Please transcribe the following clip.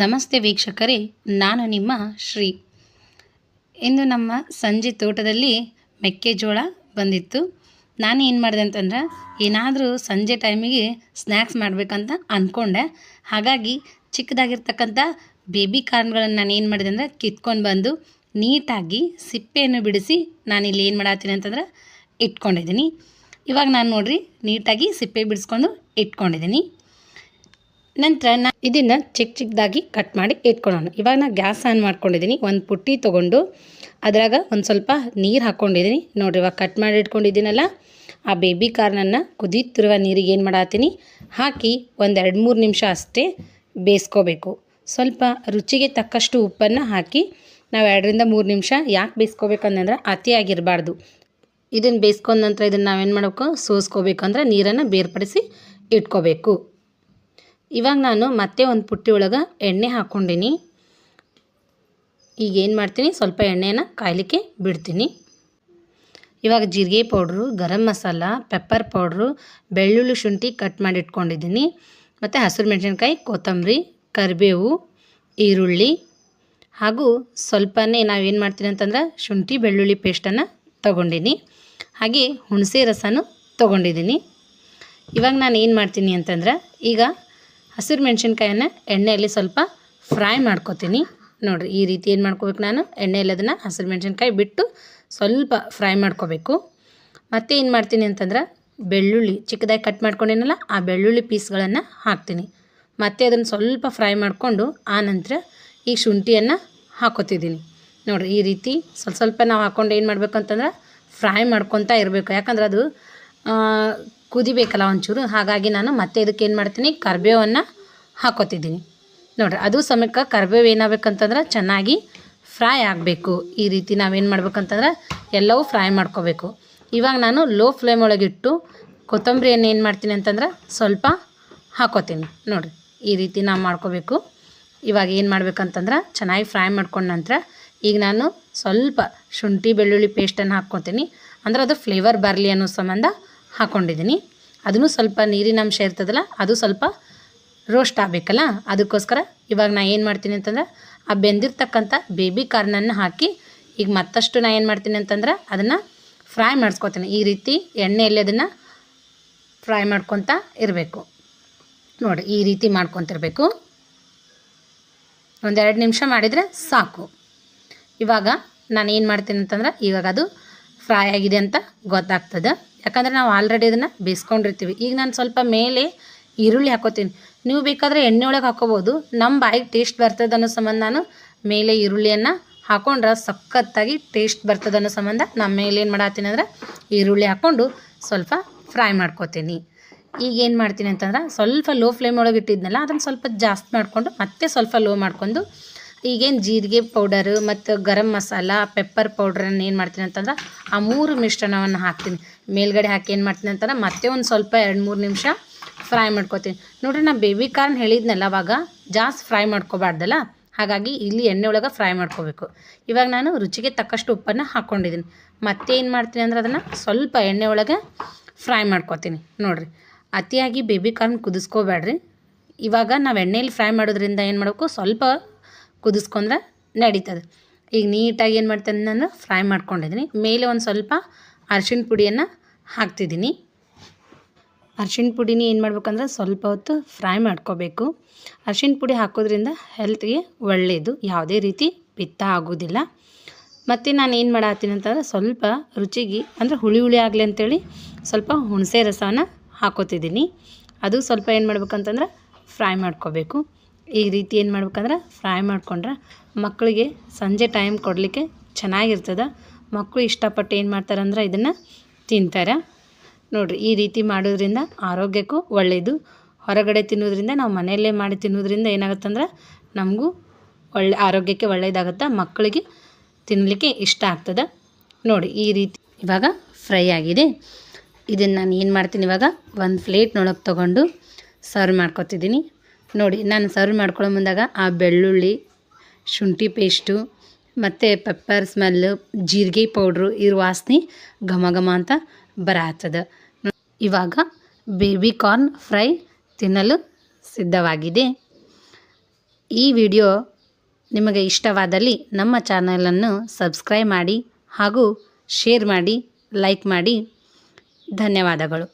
ನಮಸ್ತೆ ವೀಕ್ಷಕರೇ, ನಾನು ನಿಮ್ಮ ಶ್ರೀ. ಇಂದು ನಮ್ಮ ಸಂಜೆ ತೋಟದಲ್ಲಿ ಮೆಕ್ಕೆಜೋಳ ಬಂದಿತ್ತು. ನಾನು ಏನು ಮಾಡಿದೆ ಅಂತಂದ್ರೆ, ಏನಾದರೂ ಸಂಜೆ ಟೈಮಿಗೆ ಸ್ನ್ಯಾಕ್ಸ್ ಮಾಡಬೇಕಂತ ಅಂದ್ಕೊಂಡೆ ಹಾಗಾಗಿ ಚಿಕ್ಕದಾಗಿರ್ತಕ್ಕಂಥ ಬೇಬಿ ಕಾರ್ನ್ಗಳನ್ನು ನಾನು ಏನು ಮಾಡಿದೆ ಅಂದರೆ ಕಿತ್ಕೊಂಡು ಬಂದು ನೀಟಾಗಿ ಸಿಪ್ಪೆಯನ್ನು ಬಿಡಿಸಿ ನಾನಿಲ್ಲಿ ಏನು ಮಾಡತ್ತೀನಿ ಅಂತಂದ್ರೆ ಇಟ್ಕೊಂಡಿದ್ದೀನಿ. ಇವಾಗ ನಾನು ನೋಡ್ರಿ, ನೀಟಾಗಿ ಸಿಪ್ಪೆ ಬಿಡಿಸ್ಕೊಂಡು ಇಟ್ಕೊಂಡಿದ್ದೀನಿ. ನಂತರ ನಾ ಇದನ್ನು ಚಿಕ್ಕ ಚಿಕ್ಕದಾಗಿ ಕಟ್ ಮಾಡಿ ಇಟ್ಕೊಳ್ಳೋಣ ಇವಾಗ ನಾನು ಗ್ಯಾಸ್ ಆನ್ ಮಾಡ್ಕೊಂಡಿದ್ದೀನಿ ಒಂದು ಪುಟ್ಟಿ ತೊಗೊಂಡು ಅದ್ರಾಗ ಒಂದು ಸ್ವಲ್ಪ ನೀರು ಹಾಕ್ಕೊಂಡಿದ್ದೀನಿ ನೋಡಿರಿ ಇವಾಗ ಕಟ್ ಮಾಡಿ ಇಟ್ಕೊಂಡಿದ್ದೀನಲ್ಲ, ಆ ಬೇಬಿ ಕಾರ್ನನ್ನು ಕುದೀತಿರುವ ನೀರಿಗೆ ಏನು ಮಾಡತ್ತೀನಿ? ಹಾಕಿ ಒಂದು ಎರಡು ಮೂರು ನಿಮಿಷ ಅಷ್ಟೇ ಬೇಯಿಸ್ಕೋಬೇಕು. ಸ್ವಲ್ಪ ರುಚಿಗೆ ತಕ್ಕಷ್ಟು ಉಪ್ಪನ್ನು ಹಾಕಿ ನಾವು ಎರಡರಿಂದ ಮೂರು ನಿಮಿಷ ಯಾಕೆ ಬೇಯಿಸ್ಕೋಬೇಕಂದ್ರೆ ಅತಿಯಾಗಿರಬಾರ್ದು ಇದನ್ನು ಬೇಯಿಸ್ಕೊಂಡ ನಂತರ ಇದನ್ನು ನಾವೇನು ಮಾಡಬೇಕು? ಸೋಸ್ಕೋಬೇಕಂದ್ರೆ ನೀರನ್ನು ಬೇರ್ಪಡಿಸಿ ಇಟ್ಕೋಬೇಕು. ಇವಾಗ ನಾನು ಮತ್ತೆ ಒಂದು ಪುಟ್ಟಿ ಒಳಗೆ ಎಣ್ಣೆ ಹಾಕ್ಕೊಂಡಿನಿ. ಈಗ ಏನು ಮಾಡ್ತೀನಿ? ಸ್ವಲ್ಪ ಎಣ್ಣೆನ ಕಾಯಲಿಕ್ಕೆ ಬಿಡ್ತೀನಿ. ಇವಾಗ ಜೀರಿಗೆ powder, garam masala pepper powder, ಬೆಳ್ಳುಳ್ಳಿ ಶುಂಠಿ ಕಟ್ ಮಾಡಿ ಇಟ್ಕೊಂಡಿದ್ದೀನಿ. ಮತ್ತು ಹಸಿರು ಮೆಣಸಿನ್ಕಾಯಿ ಕೊತ್ತಂಬರಿ, ಕರಿಬೇವು, ಈರುಳ್ಳಿ ಹಾಗೂ ಸ್ವಲ್ಪನೇ ನಾವೇನು ಮಾಡ್ತೀನಿ ಅಂತಂದ್ರೆ ಶುಂಠಿ, ಬೆಳ್ಳುಳ್ಳಿ ಪೇಸ್ಟನ್ನು ತೊಗೊಂಡಿನಿ. ಹಾಗೆ ಹುಣಸೆ ರಸನೂ ತೊಗೊಂಡಿದ್ದೀನಿ ಇವಾಗ ನಾನು ಏನು ಮಾಡ್ತೀನಿ ಅಂತಂದ್ರೆ ಈಗ ಹಸಿರು ಮೆಣಸಿನ್ಕಾಯನ್ನು ಎಣ್ಣೆಯಲ್ಲಿ ಸ್ವಲ್ಪ ಫ್ರೈ ಮಾಡ್ಕೊತೀನಿ. ನೋಡಿರಿ, ಈ ರೀತಿ ಏನು ಮಾಡ್ಕೋಬೇಕು ನಾನು? ಎಣ್ಣೆಯಲ್ಲಿ ಅದನ್ನು ಹಸಿರು ಮೆಣಸಿನ್ಕಾಯಿ ಬಿಟ್ಟು ಸ್ವಲ್ಪ ಫ್ರೈ ಮಾಡ್ಕೋಬೇಕು. ಮತ್ತು ಏನು ಮಾಡ್ತೀನಿ ಅಂತಂದ್ರೆ ಬೆಳ್ಳುಳ್ಳಿ, ಚಿಕ್ಕದಾಗಿ ಕಟ್ ಮಾಡ್ಕೊಂಡೇನಲ್ಲ, ಆ ಬೆಳ್ಳುಳ್ಳಿ ಪೀಸ್ಗಳನ್ನು ಹಾಕ್ತೀನಿ. ಮತ್ತು ಅದನ್ನು ಸ್ವಲ್ಪ ಫ್ರೈ ಮಾಡಿಕೊಂಡು ಆ ನಂತರ ಈ ಶುಂಠಿಯನ್ನು ಹಾಕೋತಿದ್ದೀನಿ. ನೋಡಿರಿ, ಈ ರೀತಿ ಸ್ವಲ್ಪ ಸ್ವಲ್ಪ ನಾವು ಹಾಕ್ಕೊಂಡು ಏನು ಮಾಡಬೇಕು ಅಂತಂದ್ರೆ ಫ್ರೈ ಮಾಡ್ಕೊತಾ ಇರಬೇಕು. ಯಾಕಂದ್ರೆ ಅದು ಕುದಿಬೇಕಲ್ಲ ಒಂಚೂರು. ಹಾಗಾಗಿ ನಾನು ಮತ್ತೆ ಇದಕ್ಕೆ ಏನು ಮಾಡ್ತೀನಿ, ಕರ್ಬೇವನ್ನು ಹಾಕೋತಿದ್ದೀನಿ. ನೋಡಿರಿ, ಅದು ಸಮಯಕ್ಕೆ ಕರಿಬೇವು ಏನಾಗಬೇಕಂತಂದ್ರೆ ಚೆನ್ನಾಗಿ ಫ್ರೈ ಆಗಬೇಕು. ಈ ರೀತಿ ನಾವೇನು ಮಾಡ್ಬೇಕಂತಂದ್ರೆ ಎಲ್ಲವೂ ಫ್ರೈ ಮಾಡ್ಕೋಬೇಕು. ಇವಾಗ ನಾನು ಲೋ ಫ್ಲೇಮ್ ಒಳಗಿಟ್ಟು ಕೊತ್ತಂಬರಿಯನ್ನು ಏನು ಮಾಡ್ತೀನಿ ಅಂತಂದ್ರೆ ಸ್ವಲ್ಪ ಹಾಕೋತೀನಿ. ನೋಡಿರಿ, ಈ ರೀತಿ ನಾವು ಮಾಡ್ಕೋಬೇಕು. ಇವಾಗ ಏನು ಮಾಡ್ಬೇಕಂತಂದ್ರೆ ಚೆನ್ನಾಗಿ ಫ್ರೈ ಮಾಡ್ಕೊಂಡ ನಂತರ ಈಗ ನಾನು ಸ್ವಲ್ಪ ಶುಂಠಿ ಬೆಳ್ಳುಳ್ಳಿ ಪೇಸ್ಟನ್ನು ಹಾಕ್ಕೊತೀನಿ. ಅಂದ್ರೆ ಅದು ಫ್ಲೇವರ್ ಬರಲಿ ಅನ್ನೋ ಸಂಬಂಧ ಹಾಕ್ಕೊಂಡಿದ್ದೀನಿ ಅದನ್ನು ಸ್ವಲ್ಪ ನೀರಿನ ಅಂಶ ಇರ್ತದಲ್ಲ, ಅದು ಸ್ವಲ್ಪ ರೋಸ್ಟ್ ಆಗಬೇಕಲ್ಲ? ಅದಕ್ಕೋಸ್ಕರ ಇವಾಗ ನಾನು ಏನು ಮಾಡ್ತೀನಿ ಅಂತಂದ್ರೆ, ಆ ಬೆಂದಿರ್ತಕ್ಕಂಥ ಬೇಬಿ ಕಾರ್ನನ್ನು ಹಾಕಿ, ಈಗ ಮತ್ತಷ್ಟು ನಾ ಏನು ಮಾಡ್ತೀನಿ ಅಂತಂದ್ರೆ, ಅದನ್ನು ಫ್ರೈ ಮಾಡಿಸ್ಕೊತೀನಿ. ಈ ರೀತಿ ಎಣ್ಣೆಯಲ್ಲಿ ಅದನ್ನು ಫ್ರೈ ಮಾಡ್ಕೊತ ಇರಬೇಕು. ನೋಡಿ, ಈ ರೀತಿ ಮಾಡ್ಕೊತಿರ್ಬೇಕು. ಒಂದೆರಡು ನಿಮಿಷ ಮಾಡಿದರೆ ಸಾಕು. ಇವಾಗ ನಾನು ಏನು ಮಾಡ್ತೀನಿ ಅಂತಂದ್ರೆ, ಇವಾಗ ಅದು ಫ್ರೈ ಆಗಿದೆ ಅಂತ ಗೊತ್ತಾಗ್ತದೆ. ಯಾಕಂದರೆ ನಾವು ಆಲ್ರೆಡಿ ಅದನ್ನು ಬೇಯಿಸ್ಕೊಂಡಿರ್ತೀವಿ. ಈಗ ನಾನು ಸ್ವಲ್ಪ ಮೇಲೆ ಈರುಳ್ಳಿ ಹಾಕೋತೀನಿ. ನೀವು ಬೇಕಾದರೆ ಎಣ್ಣೆ ಒಳಗೆ ಹಾಕೋಬೋದು. ನಮ್ಮ ಬಾಯಿಗೆ ಟೇಸ್ಟ್ ಬರ್ತದೆ ಅನ್ನೋ ಸಂಬಂಧ ನಾನು ಮೇಲೆ ಈರುಳ್ಳಿಯನ್ನು ಹಾಕೊಂಡ್ರೆ ಸಖತ್ತಾಗಿ ಟೇಸ್ಟ್ ಬರ್ತದೆ ಅನ್ನೋ ಸಂಬಂಧ ನಮ್ಮ ಮೇಲೆ ಏನು ಮಾಡತ್ತೀನಿ ಅಂದ್ರೆ ಈರುಳ್ಳಿ ಹಾಕ್ಕೊಂಡು ಸ್ವಲ್ಪ ಫ್ರೈ ಮಾಡ್ಕೋತೀನಿ. ಈಗ ಏನು ಮಾಡ್ತೀನಿ ಅಂತಂದ್ರೆ ಸ್ವಲ್ಪ ಲೋ ಫ್ಲೇಮ್ ಒಳಗೆ ಇಟ್ಟಿದ್ನಲ್ಲ, ಅದನ್ನು ಸ್ವಲ್ಪ ಜಾಸ್ತಿ ಮಾಡಿಕೊಂಡು ಮತ್ತೆ ಸ್ವಲ್ಪ ಲೋ ಮಾಡ್ಕೊಂಡು ಈಗೇನು ಜೀರಿಗೆ ಪೌಡರು ಮತ್ತು ಗರಂ ಮಸಾಲ ಪೆಪ್ಪರ್ ಪೌಡ್ರನ್ನು ಏನು ಮಾಡ್ತೀನಿ ಅಂತಂದ್ರೆ ಆ ಮೂರು ಮಿಶ್ರಣವನ್ನು ಹಾಕ್ತೀನಿ. ಮೇಲ್ಗಡೆ ಹಾಕಿ ಏನು ಮಾಡ್ತೀನಿ ಅಂತಂದ್ರೆ ಮತ್ತೆ ಒಂದು ಸ್ವಲ್ಪ ಎರಡು ಮೂರು ನಿಮಿಷ ಫ್ರೈ ಮಾಡ್ಕೊತೀನಿ. ನೋಡ್ರಿ ನಾ ಬೇಬಿ ಕಾರ್ನ್ ಹೇಳಿದ್ನಲ್ಲ ಅವಾಗ ಜಾಸ್ತಿ ಫ್ರೈ ಮಾಡ್ಕೋಬಾರ್ದಲ್ಲ, ಹಾಗಾಗಿ ಇಲ್ಲಿ ಎಣ್ಣೆ ಒಳಗೆ ಫ್ರೈ ಮಾಡ್ಕೋಬೇಕು. ಇವಾಗ ನಾನು ರುಚಿಗೆ ತಕ್ಕಷ್ಟು ಉಪ್ಪನ್ನು ಹಾಕ್ಕೊಂಡಿದ್ದೀನಿ ಮತ್ತೆ ಏನು ಮಾಡ್ತೀನಿ ಅಂದ್ರೆ ಅದನ್ನು ಸ್ವಲ್ಪ ಎಣ್ಣೆ ಒಳಗೆ ಫ್ರೈ ಮಾಡ್ಕೊತೀನಿ. ನೋಡಿರಿ, ಅತಿಯಾಗಿ ಬೇಬಿ ಕಾರ್ನ್ ಕುದಿಸ್ಕೋಬೇಡ್ರಿ ಇವಾಗ ನಾವು ಎಣ್ಣೆಯಲ್ಲಿ ಫ್ರೈ ಮಾಡೋದ್ರಿಂದ ಏನು ಮಾಡಬೇಕು? ಸ್ವಲ್ಪ ಕುದಿಸ್ಕೊಂಡ್ರೆ ನಡೀತದೆ. ಈಗ ನೀಟಾಗಿ ಏನು ಮಾಡ್ತೇನೆ ನಾನು? ಫ್ರೈ ಮಾಡ್ಕೊಂಡಿದ್ದೀನಿ. ಮೇಲೆ ಒಂದು ಸ್ವಲ್ಪ ಅರ್ಶಿನ ಪುಡಿಯನ್ನು ಹಾಕ್ತಿದ್ದೀನಿ. ಅರ್ಶಿನ ಪುಡಿನ ಏನು ಮಾಡ್ಬೇಕಂದ್ರೆ ಸ್ವಲ್ಪ ಹೊತ್ತು ಫ್ರೈ ಮಾಡ್ಕೋಬೇಕು. ಅರ್ಶಿಣ ಪುಡಿ ಹಾಕೋದ್ರಿಂದ ಹೆಲ್ತ್ಗೆ ಒಳ್ಳೆಯದು ಯಾವುದೇ ರೀತಿ ಪಿತ್ತ ಆಗೋದಿಲ್ಲ. ಮತ್ತು ನಾನು ಏನು ಮಾಡತ್ತೀನಿ ಅಂತಂದ್ರೆ ಸ್ವಲ್ಪ ರುಚಿಗೆ, ಅಂದರೆ ಹುಳಿ ಹುಳಿ ಆಗಲಿ ಅಂತೇಳಿ ಸ್ವಲ್ಪ ಹುಣಸೆ ರಸವನ್ನು ಹಾಕೋತಿದ್ದೀನಿ. ಅದು ಸ್ವಲ್ಪ ಏನು ಮಾಡ್ಬೇಕಂತಂದ್ರೆ ಫ್ರೈ ಮಾಡ್ಕೋಬೇಕು. ಈ ರೀತಿ ಏನು ಮಾಡ್ಬೇಕಂದ್ರೆ ಫ್ರೈ ಮಾಡ್ಕೊಂಡ್ರೆ ಮಕ್ಕಳಿಗೆ ಸಂಜೆ ಟೈಮ್ ಕೊಡಲಿಕ್ಕೆ ಚೆನ್ನಾಗಿರ್ತದೆ. ಮಕ್ಕಳು ಇಷ್ಟಪಟ್ಟು ಏನು ಮಾಡ್ತಾರಂದ್ರೆ ಇದನ್ನು ತಿಂತಾರೆ. ನೋಡಿರಿ, ಈ ರೀತಿ ಮಾಡೋದ್ರಿಂದ ಆರೋಗ್ಯಕ್ಕೂ ಒಳ್ಳೆಯದು ಹೊರಗಡೆ ತಿನ್ನೋದ್ರಿಂದ, ನಾವು ಮನೆಯಲ್ಲೇ ಮಾಡಿ ತಿನ್ನೋದ್ರಿಂದ ಏನಾಗುತ್ತಂದ್ರೆ ನಮಗೂ ಒಳ್ಳೆ, ಆರೋಗ್ಯಕ್ಕೆ ಒಳ್ಳೆಯದಾಗುತ್ತೆ ಮಕ್ಕಳಿಗೆ ತಿನ್ನಲಿಕ್ಕೆ ಇಷ್ಟ ಆಗ್ತದೆ. ನೋಡಿ, ಈ ರೀತಿ ಇವಾಗ ಫ್ರೈ ಆಗಿದೆ. ಇದನ್ನು ನಾನು ಏನು ಮಾಡ್ತೀನಿ ಇವಾಗ, ಒಂದು ಪ್ಲೇಟ್ನೊಳಗೆ ತೊಗೊಂಡು ಸರ್ವ್ ಮಾಡ್ಕೊತಿದ್ದೀನಿ. ನೋಡಿ, ನಾನು ಸರ್ವ್ ಮಾಡ್ಕೊಳ್ಳೋ ಮುಂದಾಗ ಆ ಬೆಳ್ಳುಳ್ಳಿ, ಶುಂಠಿ ಪೇಸ್ಟು ಮತ್ತು ಪೆಪ್ಪರ್ ಸ್ಮೆಲ್ಲು ಜೀರಿಗೆ ಪೌಡ್ರು ಇದ್ರ ವಾಸನೆ ಘಮ ಘಮ ಅಂತ ಬರತ್ತದ ಇವಾಗ ಬೇಬಿ ಕಾರ್ನ್ ಫ್ರೈ ತಿನ್ನಲು ಸಿದ್ಧವಾಗಿದೆ. ಈ ವಿಡಿಯೋ ನಿಮಗೆ ಇಷ್ಟವಾದಲ್ಲಿ ನಮ್ಮ ಚಾನಲನ್ನು ಸಬ್ಸ್ಕ್ರೈಬ್ ಮಾಡಿ ಹಾಗೂ ಶೇರ್ ಮಾಡಿ ಲೈಕ್ ಮಾಡಿ. ಧನ್ಯವಾದಗಳು.